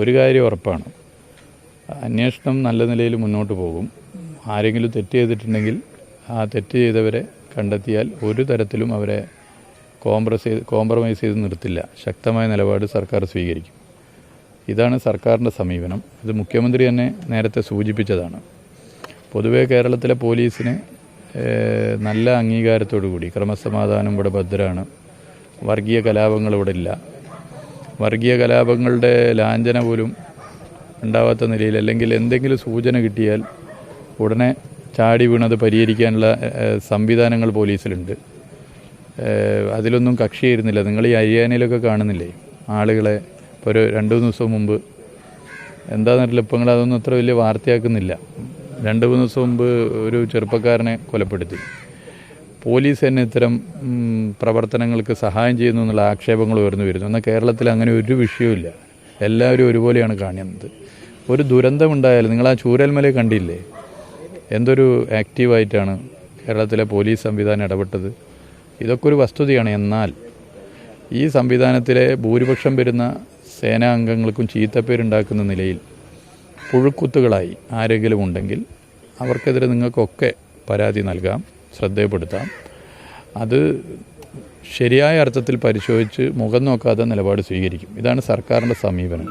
ഒരു കാര്യം ഉറപ്പാണ്. അന്വേഷണം നല്ല നിലയിൽ മുന്നോട്ട് പോകും. ആരെങ്കിലും തെറ്റ് ചെയ്തിട്ടുണ്ടെങ്കിൽ ആ തെറ്റ് ചെയ്തവരെ കണ്ടെത്തിയാൽ ഒരു തരത്തിലും അവരെ കോംപ്രസ് ചെയ്ത് കോംപ്രമൈസ് ചെയ്ത് നിർത്തില്ല. ശക്തമായ നിലപാട് സർക്കാർ സ്വീകരിക്കും. ഇതാണ് സർക്കാരിന്റെ സമീപനം. ഇത് മുഖ്യമന്ത്രി തന്നെ നേരത്തെ സൂചിപ്പിച്ചതാണ്. പൊതുവേ കേരളത്തിലെ പോലീസിന് നല്ല അംഗീകാരത്തോടു കൂടി ക്രമസമാധാനം ഇവിടെ ഭദ്രമാണ് വർഗീയ കലാപങ്ങൾ ഇവിടെ ഇല്ല. വർഗീയ കലാപങ്ങളുടെ ലാഞ്ചന പോലും ഉണ്ടാവാത്ത നിലയിൽ അല്ലെങ്കിൽ എന്തെങ്കിലും സൂചന കിട്ടിയാൽ ഉടനെ ചാടി വീണത് പരിഹരിക്കാനുള്ള സംവിധാനങ്ങൾ പോലീസിലുണ്ട്. അതിലൊന്നും കക്ഷി ചേരുന്നില്ല നിങ്ങൾ ഈ ഹരിയാനയിലൊക്കെ കാണുന്നില്ലേ? ആളുകളെ ഇപ്പോൾ ഒരു രണ്ട് മൂന്ന് ദിവസം മുമ്പ് എന്താണെന്നറിയില്ല ഇപ്പോൾ നിങ്ങൾ അതൊന്നും അത്ര വലിയ വാർത്തയാക്കുന്നില്ല. രണ്ട് മൂന്ന് ദിവസം മുമ്പ് ഒരു ചെറുപ്പക്കാരനെ കൊലപ്പെടുത്തി. പോലീസ് തന്നെ ഇത്തരം പ്രവർത്തനങ്ങൾക്ക് സഹായം ചെയ്യുന്നു എന്നുള്ള ആക്ഷേപങ്ങൾ ഉയർന്നു വരുന്നു. എന്നാൽ കേരളത്തിൽ അങ്ങനെ ഒരു വിഷയവുമില്ല. എല്ലാവരും ഒരുപോലെയാണ് കാണുന്നത് ഒരു ദുരന്തമുണ്ടായാലും നിങ്ങൾ ആ ചൂരൽമല കണ്ടില്ലേ? എന്തൊരു ആക്റ്റീവായിട്ടാണ് കേരളത്തിലെ പോലീസ് സംവിധാനം ഇടപെട്ടത്. ഇതൊക്കെ ഒരു വസ്തുതയാണ്. എന്നാൽ ഈ സംവിധാനത്തിലെ ഭൂരിപക്ഷം വരുന്ന സേനാ അംഗങ്ങൾക്കും ചീത്തപ്പേരുണ്ടാക്കുന്ന നിലയിൽ പുഴുക്കുത്തുകളായി ആരെങ്കിലും ഉണ്ടെങ്കിൽ അവർക്കെതിരെ നിങ്ങൾക്കൊക്കെ പരാതി നൽകാം ശ്രദ്ധയപ്പെടുത്താം. അത് ശരിയായ അർത്ഥത്തിൽ പരിശോധിച്ച് മുഖം നോക്കാതെ നിലപാട് സ്വീകരിക്കും. ഇതാണ് സർക്കാരിന്റെ സമീപനം.